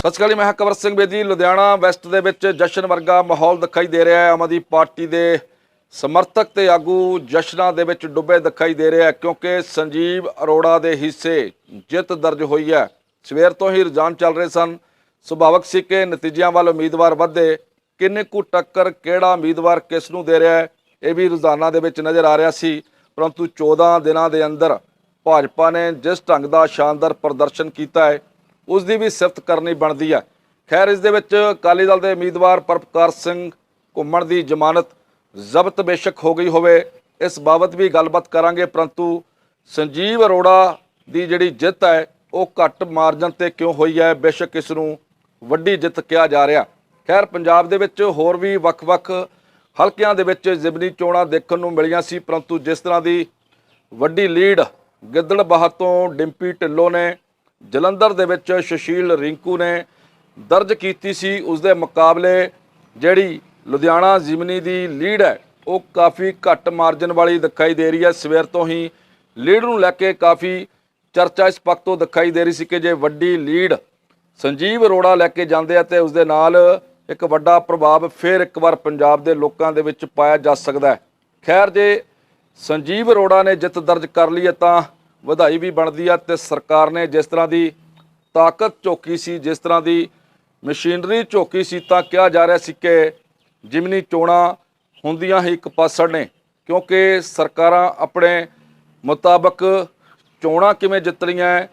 ਸਤਿ ਸ਼੍ਰੀ ਅਕਾਲ ਜੀ, ਮੈਂ ਹਾਂ ਕਵਰ ਸਿੰਘ ਬੇਦੀ। ਲੁਧਿਆਣਾ ਵੈਸਟ ਦੇ ਵਿੱਚ ਜਸ਼ਨ ਵਰਗਾ ਮਾਹੌਲ ਦਿਖਾਈ ਦੇ ਰਿਹਾ ਹੈ। ਆਮ ਆਦਮੀ ਪਾਰਟੀ ਦੇ ਸਮਰਥਕ ਤੇ ਆਗੂ ਜਸ਼ਨਾਂ ਦੇ ਵਿੱਚ ਡੁੱਬੇ ਦਿਖਾਈ ਦੇ ਰਿਹਾ ਕਿਉਂਕਿ ਸੰਜੀਵ ਅਰੋੜਾ ਦੇ ਹਿੱਸੇ ਜਿੱਤ ਦਰਜ ਹੋਈ ਹੈ। ਸਵੇਰ ਤੋਂ ਹੀ ਰੁਝਾਨ ਚੱਲ ਰਹੇ ਸਨ। ਸੁਭਾਵਕ ਸੀ ਕਿ ਨਤੀਜਿਆਂ ਵੱਲ ਉਮੀਦਵਾਰ ਵਧੇ। ਕਿੰਨੇ ਕੁ ਟੱਕਰ ਕਿਹੜਾ ਉਮੀਦਵਾਰ ਕਿਸ ਨੂੰ ਦੇ ਰਿਹਾ ਹੈ ਇਹ ਵੀ ਰੁਝਾਨਾਂ ਦੇ ਵਿੱਚ ਨਜ਼ਰ ਆ ਰਿਹਾ ਸੀ। ਪਰੰਤੂ 14 ਦਿਨਾਂ ਦੇ ਅੰਦਰ ਭਾਜਪਾ ਨੇ ਜਿਸ ਢੰਗ ਦਾ ਸ਼ਾਨਦਾਰ ਪ੍ਰਦਰਸ਼ਨ ਕੀਤਾ ਹੈ ਉਸ ਦੀ ਵੀ ਸਿਫਤ ਕਰਨੀ ਬਣਦੀ ਹੈ ਖੈਰ, ਇਸ ਦੇ ਵਿੱਚ ਅਕਾਲੀ ਦਲ ਦੇ ਉਮੀਦਵਾਰ ਪਰਪਕਾਰ ਸਿੰਘ ਘੁੰਮਣ ਦੀ ਜ਼ਮਾਨਤ ਜ਼ਬਤ ਬੇਸ਼ੱਕ ਹੋ ਗਈ ਹੋਵੇ, ਇਸ ਬਾਬਤ ਵੀ ਗੱਲਬਾਤ ਕਰਾਂਗੇ, ਪਰੰਤੂ ਸੰਜੀਵ ਅਰੋੜਾ ਦੀ ਜਿਹੜੀ ਜਿੱਤ ਹੈ, ਉਹ ਘੱਟ ਮਾਰਜਨ ਤੇ ਕਿਉਂ ਹੋਈ ਹੈ? ਬੇਸ਼ੱਕ ਇਸ ਨੂੰ ਵੱਡੀ ਜਿੱਤ ਕਿਹਾ ਜਾ ਰਿਹਾ। ਖੈਰ, ਪੰਜਾਬ ਦੇ ਵਿੱਚ ਹੋਰ ਵੀ ਵੱਖ-ਵੱਖ ਹਲਕਿਆਂ ਦੇ ਵਿੱਚ ਜ਼ਿਮਨੀ ਚੋਣਾਂ ਦੇਖਣ ਨੂੰ ਮਿਲੀਆਂ ਸੀ, ਪਰੰਤੂ ਜਿਸ ਤਰ੍ਹਾਂ ਦੀ ਵੱਡੀ ਲੀਡ ਗਿੱਦੜਬਾਹ ਤੋਂ ਡਿੰਪੀ ਢਿੱਲੋਂ ਨੇ ਜਲੰਧਰ ਦੇ ਵਿੱਚ ਸੁਸ਼ੀਲ ਰਿੰਕੂ ਨੇ ਦਰਜ ਕੀਤੀ ਸੀ ਉਸ ਦੇ ਮੁਕਾਬਲੇ ਜਿਹੜੀ ਲੁਧਿਆਣਾ ਜ਼ਿਮਨੀ ਦੀ ਲੀਡ ਹੈ, ਉਹ ਕਾਫੀ ਘੱਟ ਮਾਰਜਨ ਵਾਲੀ ਦਿਖਾਈ ਦੇ ਰਹੀ ਹੈ। ਸਵੇਰ ਤੋਂ ਹੀ ਲੀਡ ਨੂੰ ਲੈ ਕੇ ਕਾਫੀ ਚਰਚਾ ਇਸ ਪੱਖ ਤੋਂ ਦਿਖਾਈ ਦੇ ਰਹੀ ਸੀ ਕਿ ਜੇ ਵੱਡੀ ਲੀਡ ਸੰਜੀਵ ਅਰੋੜਾ ਲੈ ਕੇ ਜਾਂਦੇ ਆ ਤੇ ਉਸ ਦੇ ਨਾਲ ਇੱਕ ਵੱਡਾ ਪ੍ਰਭਾਵ ਫਿਰ ਇੱਕ ਵਾਰ ਪੰਜਾਬ ਦੇ ਲੋਕਾਂ ਦੇ ਵਿੱਚ ਪਾਇਆ ਜਾ ਸਕਦਾ ਹੈ। ਖੈਰ, ਜੇ ਸੰਜੀਵ ਅਰੋੜਾ ਨੇ ਜਿੱਤ ਦਰਜ ਕਰ ਲਈ ਹੈ ਤਾਂ ਵਧਾਈ ਵੀ ਬਣਦੀ ਹੈ ਤੇ ਸਰਕਾਰ ਨੇ ਜਿਸ ਤਰ੍ਹਾਂ ਦੀ ਤਾਕਤ ਝੋਕੀ ਸੀ, ਜਿਸ ਤਰ੍ਹਾਂ ਦੀ ਮਸ਼ੀਨਰੀ ਝੋਕੀ ਸੀ ਤਾਂ ਕਿਹਾ ਜਾ ਰਿਹਾ ਸੀ ਕਿ ਜਿਮਨੀ ਚੋਣਾਂ ਹੁੰਦੀਆਂ ਹੀ ਇੱਕ ਪਾਸੜ ਨੇ, ਕਿਉਂਕਿ ਸਰਕਾਰਾਂ ਆਪਣੇ ਮੁਤਾਬਕ ਚੋਣਾਂ ਕਿਵੇਂ ਜਿੱਤਣੀਆਂ,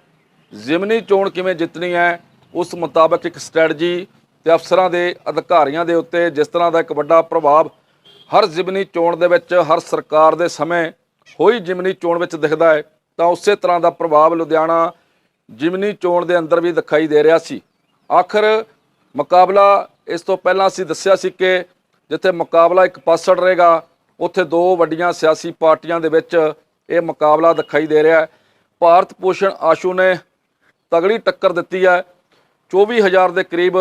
ਜ਼ਿਮਨੀ ਚੋਣ ਕਿਵੇਂ ਜਿੱਤਣੀ ਹੈ ਉਸ ਮੁਤਾਬਕ ਇੱਕ ਸਟ੍ਰੈਟਜੀ ਤੇ ਅਫਸਰਾਂ ਦੇ ਅਧਿਕਾਰੀਆਂ ਦੇ ਉੱਤੇ ਜਿਸ ਤਰ੍ਹਾਂ ਦਾ ਇੱਕ ਵੱਡਾ ਪ੍ਰਭਾਵ ਹਰ ਜ਼ਿਮਨੀ ਚੋਣ ਦੇ ਵਿੱਚ ਹਰ ਸਰਕਾਰ ਦੇ ਸਮੇਂ ਹੋਈ ਜ਼ਿਮਨੀ ਚੋਣ ਵਿੱਚ ਦਿਖਦਾ ਹੈ। ਤਾਂ ਉਸੇ ਤਰ੍ਹਾਂ ਦਾ ਪ੍ਰਭਾਵ ਲੁਧਿਆਣਾ ਜ਼ਿਮਨੀ ਚੋਣ ਦੇ ਅੰਦਰ ਵੀ ਦਿਖਾਈ ਦੇ ਰਿਹਾ ਸੀ। ਆਖਰ ਮੁਕਾਬਲਾ ਇਸ ਤੋਂ ਪਹਿਲਾਂ ਅਸੀਂ ਦੱਸਿਆ ਸੀ ਕਿ ਜਿੱਥੇ ਮੁਕਾਬਲਾ ਇੱਕ ਪਾਸੜ ਰਹੇਗਾ, ਉੱਥੇ ਦੋ ਵੱਡੀਆਂ ਸਿਆਸੀ ਪਾਰਟੀਆਂ ਦੇ ਵਿੱਚ ਇਹ ਮੁਕਾਬਲਾ ਦਿਖਾਈ ਦੇ ਰਿਹਾ ਹੈ। ਭਾਰਤ ਭੂਸ਼ਣ ਆਸ਼ੂ ਨੇ ਤਗੜੀ ਟੱਕਰ ਦਿੱਤੀ ਹੈ। 24000 ਦੇ ਕਰੀਬ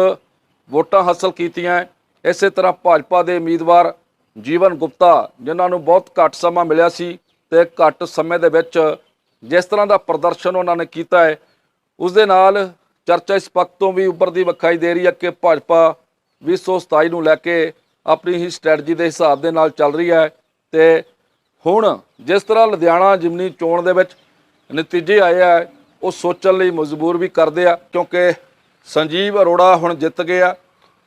ਵੋਟਾਂ ਹਾਸਲ ਕੀਤੀਆਂ ਇਸੇ ਤਰ੍ਹਾਂ ਭਾਜਪਾ ਦੇ ਉਮੀਦਵਾਰ ਜੀਵਨ ਗੁਪਤਾ, ਜਿਨ੍ਹਾਂ ਨੂੰ ਬਹੁਤ ਘੱਟ ਸਮਾਂ ਮਿਲਿਆ ਸੀ ਤੇ ਘੱਟ ਸਮੇਂ ਦੇ ਵਿੱਚ ਜਿਸ ਤਰ੍ਹਾਂ ਦਾ ਪ੍ਰਦਰਸ਼ਨ ਉਹਨਾਂ ਨੇ ਕੀਤਾ ਹੈ, ਉਸ ਦੇ ਨਾਲ ਚਰਚਾ ਇਸ ਪੱਖ ਤੋਂ ਵੀ ਉੱਪਰਦੀ ਵਿਖਾਈ ਦੇ ਰਹੀ ਹੈ ਕਿ ਭਾਜਪਾ 2027 ਨੂੰ ਲੈ ਕੇ ਆਪਣੀ ਹੀ ਸਟ੍ਰੈਟਜੀ ਦੇ ਹਿਸਾਬ ਦੇ ਨਾਲ ਚੱਲ ਰਹੀ ਹੈ ਤੇ ਹੁਣ ਜਿਸ ਤਰ੍ਹਾਂ ਲੁਧਿਆਣਾ ਜਿਮਨੀ ਚੋਣ ਦੇ ਵਿੱਚ ਨਤੀਜੇ ਆਏ ਆ, ਉਹ ਸੋਚਣ ਲਈ ਮਜਬੂਰ ਵੀ ਕਰਦੇ ਆ, ਕਿਉਂਕਿ ਸੰਜੀਵ ਅਰੋੜਾ ਹੁਣ ਜਿੱਤ ਗਿਆ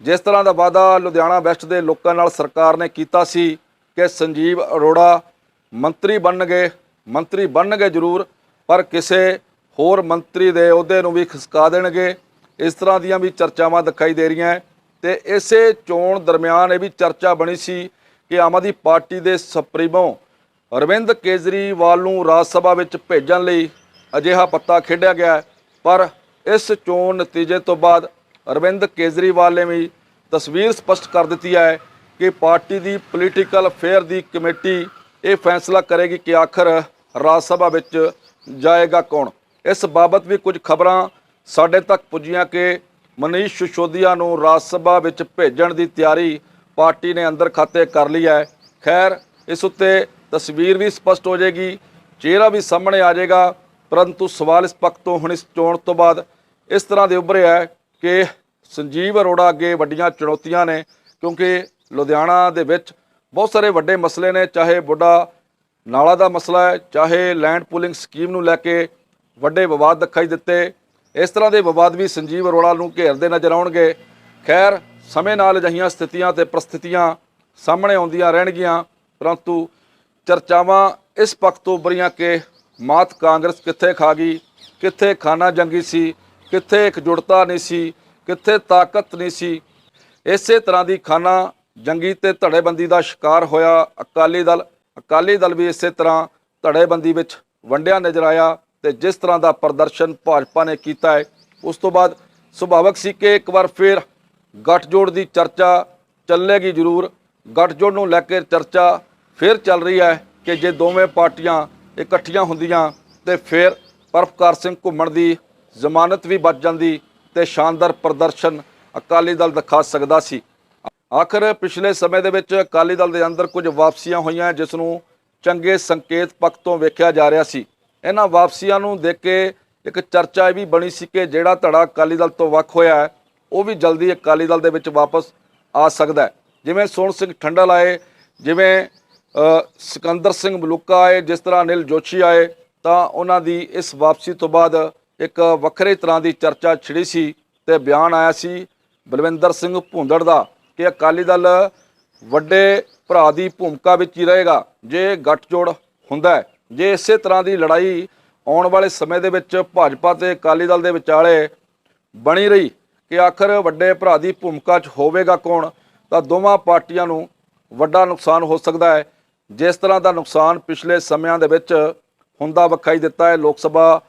ਜਿਸ ਤਰ੍ਹਾਂ ਦਾ ਵਾਅਦਾ ਲੁਧਿਆਣਾ ਵੈਸਟ ਦੇ ਲੋਕਾਂ ਨਾਲ ਸਰਕਾਰ ਨੇ ਕੀਤਾ ਸੀ ਕਿ ਸੰਜੀਵ ਅਰੋੜਾ ਮੰਤਰੀ ਬਣਨਗੇ ਮੰਤਰੀ ਬਣਨਗੇ ਜ਼ਰੂਰ, ਪਰ ਕਿਸੇ ਹੋਰ ਮੰਤਰੀ ਦੇ ਅਹੁਦੇ ਨੂੰ ਵੀ ਖਿਸਕਾ ਦੇਣਗੇ। ਇਸ ਤਰ੍ਹਾਂ ਦੀਆਂ ਵੀ ਚਰਚਾਵਾਂ ਦਿਖਾਈ ਦੇ ਰਹੀਆਂ ਹੈ ਤੇ ਇਸੇ ਚੋਣ ਦਰਮਿਆਨ ਇਹ ਵੀ ਚਰਚਾ ਬਣੀ ਸੀ ਕਿ ਆਮ ਆਦਮੀ ਪਾਰਟੀ ਦੇ ਸੁਪਰੀਮੋ ਅਰਵਿੰਦ ਕੇਜਰੀਵਾਲ ਨੂੰ ਰਾਜ ਸਭਾ ਵਿੱਚ ਭੇਜਣ ਲਈ ਅਜਿਹਾ ਪੱਤਾ ਖੇਡਿਆ ਗਿਆ ਪਰ ਇਸ ਚੋਣ ਨਤੀਜੇ ਤੋਂ ਬਾਅਦ ਅਰਵਿੰਦ ਕੇਜਰੀਵਾਲ ਨੇ ਵੀ ਤਸਵੀਰ ਸਪਸ਼ਟ ਕਰ ਦਿੱਤੀ ਹੈ ਕਿ ਪਾਰਟੀ ਦੀ ਪੋਲੀਟੀਕਲ ਅਫੇਅਰ ਦੀ ਕਮੇਟੀ ਇਹ ਫੈਸਲਾ ਕਰੇਗੀ ਕਿ ਆਖਰ ਰਾਜ ਸਭਾ ਵਿੱਚ ਜਾਏਗਾ ਕੌਣ? ਇਸ ਬਾਬਤ ਵੀ ਕੁਝ ਖਬਰਾਂ ਸਾਡੇ ਤੱਕ ਪੁੱਜੀਆਂ ਕਿ ਮਨੀਸ਼ ਸਿਸੋਦੀਆ ਨੂੰ ਰਾਜ ਸਭਾ ਵਿੱਚ ਭੇਜਣ ਦੀ ਤਿਆਰੀ ਪਾਰਟੀ ਨੇ ਅੰਦਰ ਖਾਤੇ ਕਰ ਲਈ ਹੈ। ਖੈਰ, ਇਸ ਉੱਤੇ ਤਸਵੀਰ ਵੀ ਸਪਸ਼ਟ ਹੋ ਜਾਏਗੀ, ਚਿਹਰਾ ਵੀ ਸਾਹਮਣੇ ਆ ਜਾਏਗਾ, ਪਰੰਤੂ ਸਵਾਲ ਇਸ ਪੱਖ ਤੋਂ ਹੁਣ ਇਸ ਚੋਣ ਤੋਂ ਬਾਅਦ ਇਸ ਤਰ੍ਹਾਂ ਦੇ ਉੱਭਰਿਆ ਹੈ ਕਿ ਸੰਜੀਵ ਅਰੋੜਾ ਅੱਗੇ ਵੱਡੀਆਂ ਚੁਣੌਤੀਆਂ ਨੇ, ਕਿਉਂਕਿ ਲੁਧਿਆਣਾ ਦੇ ਵਿੱਚ ਬਹੁਤ ਸਾਰੇ ਵੱਡੇ ਮਸਲੇ ਨੇ, ਚਾਹੇ ਬੁੱਢਾ ਨਾਲਾ ਦਾ ਮਸਲਾ ਹੈ, ਚਾਹੇ ਲੈਂਡ ਪੂਲਿੰਗ ਸਕੀਮ ਨੂੰ ਲੈ ਕੇ ਵੱਡੇ ਵਿਵਾਦ ਦਿਖਾਈ ਦਿੱਤੇ, ਇਸ ਤਰ੍ਹਾਂ ਦੇ ਵਿਵਾਦ ਵੀ ਸੰਜੀਵ ਅਰੋੜਾ ਨੂੰ ਘੇਰਦੇ ਨਜ਼ਰ ਆਉਣਗੇ। ਖੈਰ, ਸਮੇਂ ਨਾਲ ਅਜਿਹੀਆਂ ਸਥਿਤੀਆਂ ਤੇ ਪ੍ਰਸਥਿਤੀਆਂ ਸਾਹਮਣੇ ਆਉਂਦੀਆਂ ਰਹਿਣਗੀਆਂ, ਪਰੰਤੂ ਚਰਚਾਵਾਂ ਇਸ ਪੱਖ ਤੋਂ ਉੱਭਰੀਆਂ ਕਿ ਮਾਤ ਕਾਂਗਰਸ ਕਿੱਥੇ ਖਾ ਗਈ, ਕਿੱਥੇ ਖਾਨਾ ਜੰਗੀ ਸੀ, ਕਿੱਥੇ ਇਕਜੁੱਟਤਾ ਨਹੀਂ ਸੀ, ਕਿੱਥੇ ਤਾਕਤ ਨਹੀਂ ਸੀ। ਇਸੇ ਤਰ੍ਹਾਂ ਦੀ ਖਾਨਾ ਜੰਗੀ ਤੇ ਧੜੇਬੰਦੀ ਦਾ ਸ਼ਿਕਾਰ ਹੋਇਆ ਅਕਾਲੀ ਦਲ। ਅਕਾਲੀ ਦਲ ਵੀ ਇਸੇ ਤਰ੍ਹਾਂ ਧੜੇਬੰਦੀ ਵਿੱਚ ਵੰਡਿਆ ਨਜ਼ਰ ਆਇਆ ਤੇ ਜਿਸ ਤਰ੍ਹਾਂ ਦਾ ਪ੍ਰਦਰਸ਼ਨ ਭਾਜਪਾ ਨੇ ਕੀਤਾ ਹੈ, ਉਸ ਤੋਂ ਬਾਅਦ ਸੁਭਾਵਕ ਸੀ ਕਿ ਇੱਕ ਵਾਰ ਫਿਰ ਗੱਠਜੋੜ ਦੀ ਚਰਚਾ ਚੱਲੇਗੀ ਜ਼ਰੂਰ। ਗੱਠਜੋੜ ਨੂੰ ਲੈ ਕੇ ਚਰਚਾ ਫਿਰ ਚੱਲ ਰਹੀ ਹੈ ਕਿ ਜੇ ਦੋਵੇਂ ਪਾਰਟੀਆਂ ਇਕੱਠੀਆਂ ਹੁੰਦੀਆਂ ਤੇ ਫਿਰ ਪਰਫਕਾਰ ਸਿੰਘ ਘੁੰਮਣ ਦੀ ਜ਼ਮਾਨਤ ਵੀ ਬਚ ਜਾਂਦੀ ਤੇ ਸ਼ਾਨਦਾਰ ਪ੍ਰਦਰਸ਼ਨ ਅਕਾਲੀ ਦਲ ਦਿਖਾ ਸਕਦਾ ਸੀ। ਆਖਰ ਪਿਛਲੇ ਸਮੇਂ ਦੇ ਵਿੱਚ ਅਕਾਲੀ ਦਲ ਦੇ ਅੰਦਰ ਕੁਝ ਵਾਪਸੀਆਂ ਹੋਈਆਂ, ਜਿਸ ਨੂੰ ਚੰਗੇ ਸੰਕੇਤ ਪੱਖ ਤੋਂ ਵੇਖਿਆ ਜਾ ਰਿਹਾ ਸੀ। ਇਹਨਾਂ ਵਾਪਸੀਆਂ ਨੂੰ ਦੇਖ ਕੇ ਇੱਕ ਚਰਚਾ ਇਹ ਵੀ ਬਣੀ ਸੀ ਕਿ ਜਿਹੜਾ ਧੜਾ ਅਕਾਲੀ ਦਲ ਤੋਂ ਵੱਖ ਹੋਇਆ ਉਹ ਵੀ ਜਲਦੀ ਅਕਾਲੀ ਦਲ ਦੇ ਵਿੱਚ ਵਾਪਸ ਆ ਸਕਦਾ ਹੈ। ਜਿਵੇਂ ਸੋਹਣ ਸਿੰਘ ਠੰਡਲ ਆਏ, ਜਿਵੇਂ ਸਿਕੰਦਰ ਸਿੰਘ ਮਲੂਕਾ ਆਏ, ਜਿਸ ਤਰ੍ਹਾਂ ਅਨਿਲ ਜੋਸ਼ੀ ਆਏ, ਤਾਂ ਉਹਨਾਂ ਦੀ ਇਸ ਵਾਪਸੀ ਤੋਂ ਬਾਅਦ ਇੱਕ ਵੱਖਰੇ ਤਰ੍ਹਾਂ ਦੀ ਚਰਚਾ ਛਿੜੀ ਸੀ ਤੇ ਬਿਆਨ ਆਇਆ ਸੀ ਬਲਵਿੰਦਰ ਸਿੰਘ ਭੁੰਦੜ ਦਾ। ਕਿ ਅਕਾਲੀ ਦਲ ਵੱਡੇ ਭਰਾ ਦੀ ਭੂਮਿਕਾ ਵਿੱਚ ਹੀ ਰਹੇਗਾ। ਜੇ ਗੱਠਜੋੜ ਹੁੰਦਾ ਹੈ, ਜੇ ਇਸੇ ਤਰ੍ਹਾਂ ਦੀ ਲੜਾਈ ਆਉਣ ਵਾਲੇ ਸਮੇਂ ਦੇ ਵਿੱਚ ਭਾਜਪਾ ਤੇ ਅਕਾਲੀ ਦਲ ਦੇ ਵਿਚਾਲੇ ਬਣੀ ਰਹੀ ਕਿ ਆਖਰ ਵੱਡੇ ਭਰਾ ਦੀ ਭੂਮਿਕਾ 'ਚ ਹੋਵੇਗਾ ਕੌਣ, ਤਾਂ ਦੋਵਾਂ ਪਾਰਟੀਆਂ ਨੂੰ ਵੱਡਾ ਨੁਕਸਾਨ ਹੋ ਸਕਦਾ ਹੈ। ਜਿਸ ਤਰ੍ਹਾਂ ਦਾ ਨੁਕਸਾਨ ਪਿਛਲੇ ਸਮਿਆਂ ਦੇ ਵਿੱਚ ਹੁੰਦਾ ਵਿਖਾਈ ਦਿੱਤਾ ਹੈ, ਲੋਕ ਸਭਾ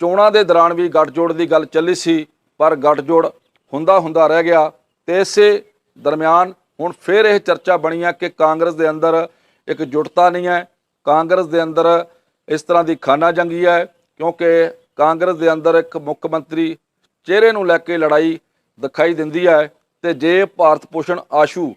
ਚੋਣਾਂ ਦੇ ਦੌਰਾਨ ਵੀ ਗੱਠਜੋੜ ਦੀ ਗੱਲ ਚੱਲੀ ਸੀ, ਪਰ ਗੱਠਜੋੜ ਹੁੰਦਾ ਹੁੰਦਾ ਰਹਿ ਗਿਆ ਤੇ ਇਸੇ ਦਰਮਿਆਨ ਹੁਣ ਫਿਰ ਇਹ ਚਰਚਾ ਬਣੀ ਹੈ ਕਿ ਕਾਂਗਰਸ ਦੇ ਅੰਦਰ ਇੱਕ ਜੁਟਤਾ ਨਹੀਂ ਹੈ। ਕਾਂਗਰਸ ਦੇ ਅੰਦਰ ਇਸ ਤਰ੍ਹਾਂ ਦੀ ਖਾਨਾ ਜੰਗੀ ਹੈ ਕਿਉਂਕਿ ਕਾਂਗਰਸ ਦੇ ਅੰਦਰ ਇੱਕ ਮੁੱਖ ਮੰਤਰੀ ਚਿਹਰੇ ਨੂੰ ਲੈ ਕੇ ਲੜਾਈ ਦਿਖਾਈ ਦਿੰਦੀ ਹੈ ਤੇ ਜੇ ਭਾਰਤ ਭੂਸ਼ਣ ਆਸ਼ੂ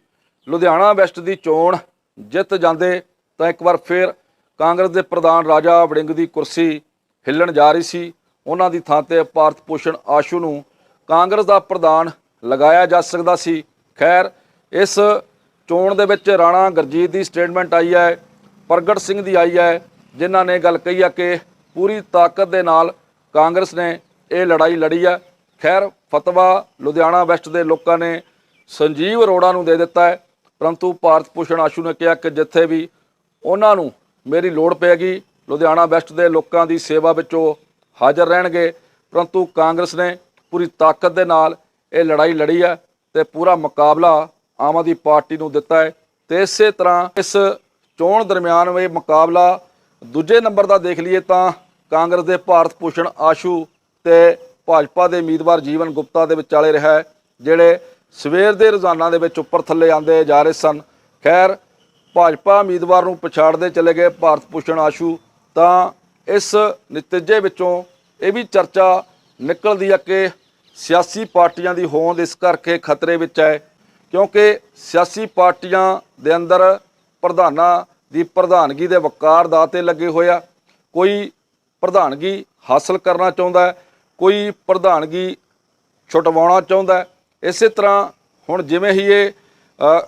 ਲੁਧਿਆਣਾ ਵੈਸਟ ਦੀ ਚੋਣ ਜਿੱਤ ਜਾਂਦੇ ਤਾਂ ਇੱਕ ਵਾਰ ਫਿਰ ਕਾਂਗਰਸ ਦੇ ਪ੍ਰਧਾਨ ਰਾਜਾ ਵੜਿੰਗ ਦੀ ਕੁਰਸੀ ਹਿੱਲਣ ਜਾ ਰਹੀ ਸੀ। ਉਹਨਾਂ ਦੀ ਥਾਂ ਤੇ ਭਾਰਤ ਭੂਸ਼ਣ ਆਸ਼ੂ ਨੂੰ ਕਾਂਗਰਸ ਦਾ ਪ੍ਰਧਾਨ ਲਗਾਇਆ ਜਾ ਸਕਦਾ ਸੀ। ਖੈਰ, ਇਸ ਚੋਣ ਦੇ ਵਿੱਚ ਰਾਣਾ ਗੁਰਜੀਤ ਦੀ ਸਟੇਟਮੈਂਟ ਆਈ ਹੈ, ਪ੍ਰਗਟ ਸਿੰਘ ਦੀ ਆਈ ਹੈ, ਜਿਨ੍ਹਾਂ ਨੇ ਗੱਲ ਕਹੀ ਹੈ ਕਿ ਪੂਰੀ ਤਾਕਤ ਦੇ ਨਾਲ ਕਾਂਗਰਸ ਨੇ ਇਹ ਲੜਾਈ ਲੜੀ ਹੈ ਖੈਰ, ਫਤਵਾ ਲੁਧਿਆਣਾ ਵੈਸਟ ਦੇ ਲੋਕਾਂ ਨੇ ਸੰਜੀਵ ਅਰੋੜਾ ਨੂੰ ਦੇ ਦਿੱਤਾ ਹੈ। ਪਰੰਤੂ ਭਾਰਤ ਭੂਸ਼ਣ ਆਸ਼ੂ ਨੇ ਕਿਹਾ ਕਿ ਜਿੱਥੇ ਵੀ ਉਹਨਾਂ ਨੂੰ ਮੇਰੀ ਲੋੜ ਪੈਗੀ, ਲੁਧਿਆਣਾ ਵੈਸਟ ਦੇ ਲੋਕਾਂ ਦੀ ਸੇਵਾ ਵਿੱਚ ਉਹ ਹਾਜ਼ਰ ਰਹਿਣਗੇ। ਪਰੰਤੂ ਕਾਂਗਰਸ ਨੇ ਪੂਰੀ ਤਾਕਤ ਦੇ ਨਾਲ ਇਹ ਲੜਾਈ ਲੜੀ ਹੈ ਤੇ ਪੂਰਾ ਮੁਕਾਬਲਾ ਆਮ ਆਦਮੀ ਪਾਰਟੀ ਨੂੰ ਦਿੱਤਾ ਹੈ ਤੇ ਇਸੇ ਤਰ੍ਹਾਂ ਇਸ ਚੋਣ ਦਰਮਿਆਨ ਇਹ ਮੁਕਾਬਲਾ ਦੂਜੇ ਨੰਬਰ ਦਾ ਦੇਖ ਲਈਏ ਤਾਂ ਕਾਂਗਰਸ ਦੇ ਭਾਰਤ ਭੂਸ਼ਣ ਆਸ਼ੂ ਤੇ ਭਾਜਪਾ ਦੇ ਉਮੀਦਵਾਰ ਜੀਵਨ ਗੁਪਤਾ ਦੇ ਵਿਚਾਲੇ ਰਿਹਾ ਹੈ, ਜਿਹੜੇ ਸਵੇਰ ਦੇ ਰੋਜ਼ਾਨਾ ਦੇ ਵਿੱਚ ਉੱਪਰ ਥੱਲੇ ਆਉਂਦੇ ਜਾ ਰਹੇ ਸਨ। ਖੈਰ ਭਾਜਪਾ ਉਮੀਦਵਾਰ ਨੂੰ ਪਛਾੜਦੇ ਚਲੇ ਗਏ ਭਾਰਤ ਭੂਸ਼ਣ ਆਸ਼ੂ ਤਾਂ ਇਸ ਨਤੀਜੇ ਵਿੱਚੋਂ ਇਹ ਵੀ ਚਰਚਾ ਨਿਕਲਦੀ ਹੈ ਕਿ ਸਿਆਸੀ ਪਾਰਟੀਆਂ ਦੀ ਹੋਂਦ ਇਸ ਕਰਕੇ ਖਤਰੇ ਵਿੱਚ ਹੈ ਕਿਉਂਕਿ ਸਿਆਸੀ ਪਾਰਟੀਆਂ ਦੇ ਅੰਦਰ ਪ੍ਰਧਾਨਾਂ ਦੀ ਪ੍ਰਧਾਨਗੀ ਦੇ ਵਕਾਰ ਦਾ ਤੇ ਲੱਗੇ ਹੋਇਆ ਕੋਈ ਪ੍ਰਧਾਨਗੀ ਹਾਸਲ ਕਰਨਾ ਚਾਹੁੰਦਾ ਹੈ, ਕੋਈ ਪ੍ਰਧਾਨਗੀ ਛੁਟਵਾਉਣਾ ਚਾਹੁੰਦਾ ਹੈ। ਇਸੇ ਤਰ੍ਹਾਂ ਹੁਣ ਜਿਵੇਂ ਹੀ ਇਹ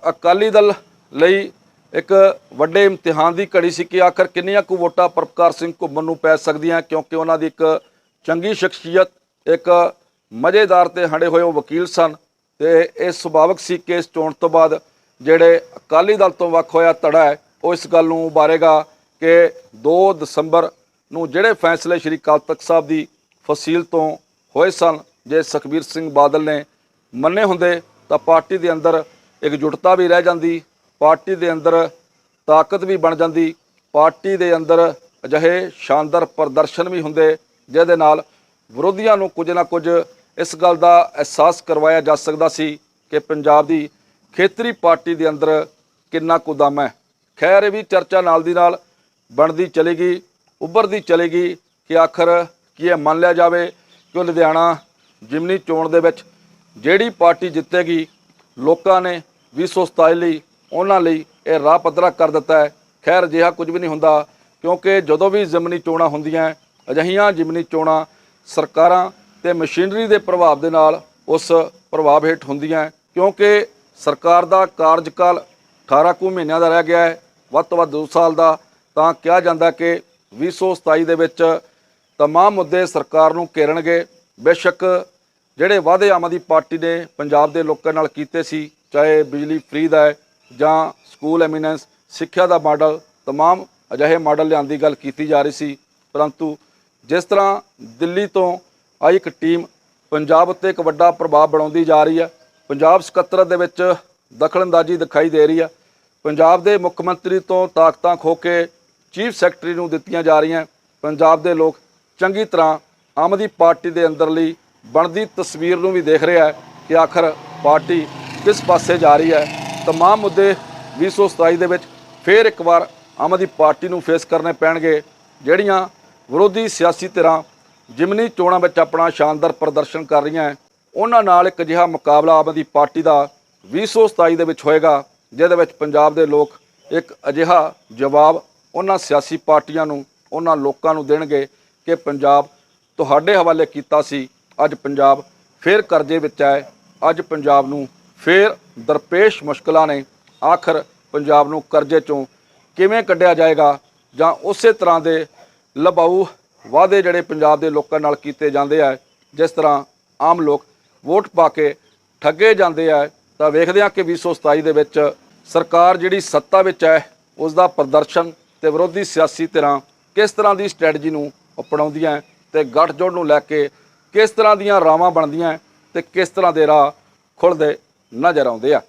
ਅਕਾਲੀ ਦਲ ਲਈ ਇੱਕ ਵੱਡੇ ਇਮਤਿਹਾਨ ਦੀ ਘੜੀ ਸੀ ਕਿ ਆਖਰ ਕਿੰਨੀਆਂ ਕੁ ਵੋਟਾਂ ਪ੍ਰਭਕਾਰ ਸਿੰਘ ਘੁੰਮਣ ਨੂੰ ਪੈ ਸਕਦੀਆਂ, ਕਿਉਂਕਿ ਉਹਨਾਂ ਦੀ ਇੱਕ ਚੰਗੀ ਸ਼ਖਸੀਅਤ, ਇੱਕ ਮਜ਼ੇਦਾਰ ਤੇ ਹੰਡੇ ਹੋਏ ਉਹ ਵਕੀਲ ਸਨ ਤੇ ਇਹ ਸੁਭਾਵਕ ਸੀ ਕਿ ਇਸ ਚੋਣ ਤੋਂ ਬਾਅਦ ਜਿਹੜੇ ਅਕਾਲੀ ਦਲ ਤੋਂ ਵੱਖ ਹੋਇਆ ਧੜਾ ਹੈ, ਉਹ ਇਸ ਗੱਲ ਨੂੰ ਉਬਾਰੇਗਾ ਕਿ 2 ਦਸੰਬਰ ਨੂੰ ਜਿਹੜੇ ਫੈਸਲੇ ਸ਼੍ਰੀ ਅਕਾਲ ਤਖਤ ਸਾਹਿਬ ਦੀ ਫਸੀਲ ਤੋਂ ਹੋਏ ਸਨ, ਜੇ ਸੁਖਬੀਰ ਸਿੰਘ ਬਾਦਲ ਨੇ ਮੰਨੇ ਹੁੰਦੇ ਤਾਂ ਪਾਰਟੀ ਦੇ ਅੰਦਰ ਇਕਜੁੱਟਤਾ ਵੀ ਰਹਿ ਜਾਂਦੀ, ਪਾਰਟੀ ਦੇ ਅੰਦਰ ਤਾਕਤ ਵੀ ਬਣ ਜਾਂਦੀ, ਪਾਰਟੀ ਦੇ ਅੰਦਰ ਅਜਿਹੇ ਸ਼ਾਨਦਾਰ ਪ੍ਰਦਰਸ਼ਨ ਵੀ ਹੁੰਦੇ, ਜਿਹਦੇ ਨਾਲ ਵਿਰੋਧੀਆਂ ਨੂੰ ਕੁਝ ਨਾ ਕੁਝ ਇਸ ਗੱਲ ਦਾ ਅਹਿਸਾਸ ਕਰਵਾਇਆ ਜਾ ਸਕਦਾ ਸੀ ਕਿ ਪੰਜਾਬ ਦੀ ਖੇਤਰੀ ਪਾਰਟੀ ਦੇ ਅੰਦਰ ਕਿੰਨਾ ਕੁ ਦਮ ਹੈ। ਖੈਰ ਇਹ ਵੀ ਚਰਚਾ ਨਾਲ ਦੀ ਨਾਲ ਬਣਦੀ ਚਲੇਗੀ ਉੱਭਰਦੀ ਚਲੇਗੀ ਕਿ ਆਖਰ ਕੀ ਇਹ ਮੰਨ ਲਿਆ ਜਾਵੇ ਕਿ ਲੁਧਿਆਣਾ ਜਿਮਨੀ ਚੋਣ ਦੇ ਵਿੱਚ ਜਿਹੜੀ ਪਾਰਟੀ ਜਿੱਤੇਗੀ ਲੋਕਾਂ ਨੇ 227 ਲਈ ਉਹਨਾਂ ਲਈ ਇਹ ਰਾਹ ਪੱਧਰਾ ਕਰ ਦਿੱਤਾ ਹੈ। ਖੈਰ ਅਜਿਹਾ ਕੁਝ ਵੀ ਨਹੀਂ ਹੁੰਦਾ ਕਿਉਂਕਿ ਜਦੋਂ ਵੀ ਜ਼ਿਮਨੀ ਚੋਣਾਂ ਹੁੰਦੀਆਂ ਹੈ, ਅਜਿਹੀਆਂ ਜ਼ਿਮਨੀ ਚੋਣਾਂ ਸਰਕਾਰਾਂ ਤੇ ਮਸ਼ੀਨਰੀ ਦੇ ਪ੍ਰਭਾਵ ਦੇ ਨਾਲ ਉਸ ਪ੍ਰਭਾਵ ਹੇਠ ਹੁੰਦੀਆਂ ਕਿਉਂਕਿ ਸਰਕਾਰ ਦਾ ਕਾਰਜਕਾਲ 18 ਕੁ ਮਹੀਨਿਆਂ ਦਾ ਰਹਿ ਗਿਆ ਹੈ, ਵੱਧ ਤੋਂ ਵੱਧ 2 ਸਾਲ ਦਾ, ਤਾਂ ਕਿਹਾ ਜਾਂਦਾ ਕਿ 2027 ਦੇ ਵਿੱਚ ਤਮਾਮ ਮੁੱਦੇ ਸਰਕਾਰ ਨੂੰ ਘੇਰਨਗੇ। ਬੇਸ਼ੱਕ ਜਿਹੜੇ ਵਾਅਦੇ ਆਮ ਆਦਮੀ ਪਾਰਟੀ ਨੇ ਪੰਜਾਬ ਦੇ ਲੋਕਾਂ ਨਾਲ ਕੀਤੇ ਸੀ, ਚਾਹੇ ਬਿਜਲੀ ਫ੍ਰੀ ਦਾ ਹੈ ਜਾਂ ਸਕੂਲ ਐਮੀਨੈਂਸ, ਸਿੱਖਿਆ ਦਾ ਮਾਡਲ, ਤਮਾਮ ਅਜਿਹੇ ਮਾਡਲ ਲਿਆਉਣ ਦੀ ਗੱਲ ਕੀਤੀ ਜਾ ਰਹੀ ਸੀ। ਪਰੰਤੂ ਜਿਸ ਤਰ੍ਹਾਂ ਦਿੱਲੀ ਤੋਂ ਆਈ ਇੱਕ ਟੀਮ ਪੰਜਾਬ ਉੱਤੇ ਇੱਕ ਵੱਡਾ ਪ੍ਰਭਾਵ ਬਣਾਉਂਦੀ ਜਾ ਰਹੀ ਹੈ ਪੰਜਾਬ ਸਕੱਤਰ ਦੇ ਵਿੱਚ ਦਖਲਅੰਦਾਜ਼ੀ ਦਿਖਾਈ ਦੇ ਰਹੀ ਹੈ ਪੰਜਾਬ ਦੇ ਮੁੱਖ ਮੰਤਰੀ ਤੋਂ ਤਾਕਤਾਂ ਖੋ ਕੇ ਚੀਫ ਸੈਕਟਰੀ ਨੂੰ ਦਿੱਤੀਆਂ ਜਾ ਰਹੀਆਂ ਪੰਜਾਬ ਦੇ ਲੋਕ ਚੰਗੀ ਤਰ੍ਹਾਂ ਆਮ ਆਦਮੀ ਪਾਰਟੀ ਦੇ ਅੰਦਰਲੀ ਬਣਦੀ ਤਸਵੀਰ ਨੂੰ ਵੀ ਦੇਖ ਰਿਹਾ ਹੈ ਕਿ ਆਖਰ ਪਾਰਟੀ ਕਿਸ ਪਾਸੇ ਜਾ ਰਹੀ ਹੈ तमाम ਮੁੱਦੇ 2027 ਦੇ ਵਿੱਚ ਫੇਰ ਇੱਕ ਵਾਰ ਆਮ ਆਦਮੀ ਪਾਰਟੀ ਨੂੰ ਫੇਸ ਕਰਨੇ ਪੈਣਗੇ ਜਿਹੜੀਆਂ ਵਿਰੋਧੀ ਸਿਆਸੀ ਧਿਰਾਂ ਜਿਮਨੀ ਚੋਣਾਂ ਵਿੱਚ ਆਪਣਾ ਸ਼ਾਨਦਾਰ ਪ੍ਰਦਰਸ਼ਨ ਕਰ ਰਹੀਆਂ ਉਹਨਾਂ ਨਾਲ ਇੱਕ ਅਜਿਹਾ ਮੁਕਾਬਲਾ ਆਮ ਆਦਮੀ ਪਾਰਟੀ ਦਾ 2027 ਦੇ ਵਿੱਚ ਹੋਏਗਾ, ਜਿਹਦੇ ਵਿੱਚ ਪੰਜਾਬ ਦੇ ਲੋਕ ਇੱਕ ਅਜਿਹਾ ਜਵਾਬ ਉਹਨਾਂ ਸਿਆਸੀ ਪਾਰਟੀਆਂ ਨੂੰ, ਉਹਨਾਂ ਲੋਕਾਂ ਨੂੰ ਦੇਣਗੇ ਕਿ ਪੰਜਾਬ ਤੁਹਾਡੇ ਹਵਾਲੇ ਕੀਤਾ ਸੀ, ਅੱਜ ਪੰਜਾਬ ਫੇਰ ਕਰਜ਼ੇ ਵਿੱਚ ਹੈ, ਅੱਜ ਪੰਜਾਬ ਨੂੰ ਫੇਰ ਦਰਪੇਸ਼ ਮੁਸ਼ਕਲਾਂ ਨੇ ਆਖਰ ਪੰਜਾਬ ਨੂੰ ਕਰਜ਼ੇ ਚੋਂ ਕਿਵੇਂ ਕੱਢਿਆ ਜਾਏਗਾ ਜਾਂ ਉਸੇ ਤਰ੍ਹਾਂ ਦੇ ਲਬਾਊ ਵਾਅਦੇ ਜਿਹੜੇ ਪੰਜਾਬ ਦੇ ਲੋਕਾਂ ਨਾਲ ਕੀਤੇ ਜਾਂਦੇ ਆ, ਜਿਸ ਤਰ੍ਹਾਂ ਆਮ ਲੋਕ ਵੋਟ ਪਾ ਕੇ ਠੱਗੇ ਜਾਂਦੇ ਆ, ਤਾਂ ਵੇਖਦੇ ਆ ਕਿ 2027 ਦੇ ਵਿੱਚ ਸਰਕਾਰ ਜਿਹੜੀ ਸੱਤਾ ਵਿੱਚ ਹੈ ਉਸ ਦਾ ਪ੍ਰਦਰਸ਼ਨ ਤੇ ਵਿਰੋਧੀ ਸਿਆਸੀ ਧਿਰਾਂ ਕਿਸ ਤਰ੍ਹਾਂ ਦੀ ਸਟ੍ਰੈਟਜੀ ਨੂੰ ਅਪਣਾਉਂਦੀਆਂ ਤੇ ਗੱਠਜੋੜ ਨੂੰ ਲੈ ਕੇ ਕਿਸ ਤਰ੍ਹਾਂ ਦੀਆਂ ਰਾਵਾਂ ਬਣਦੀਆਂ ਤੇ ਕਿਸ ਤਰ੍ਹਾਂ ਦੇ ਰਾਹ ਖੁੱਲਦੇ ਨਜ਼ਰ ਆਉਂਦੇ ਆ।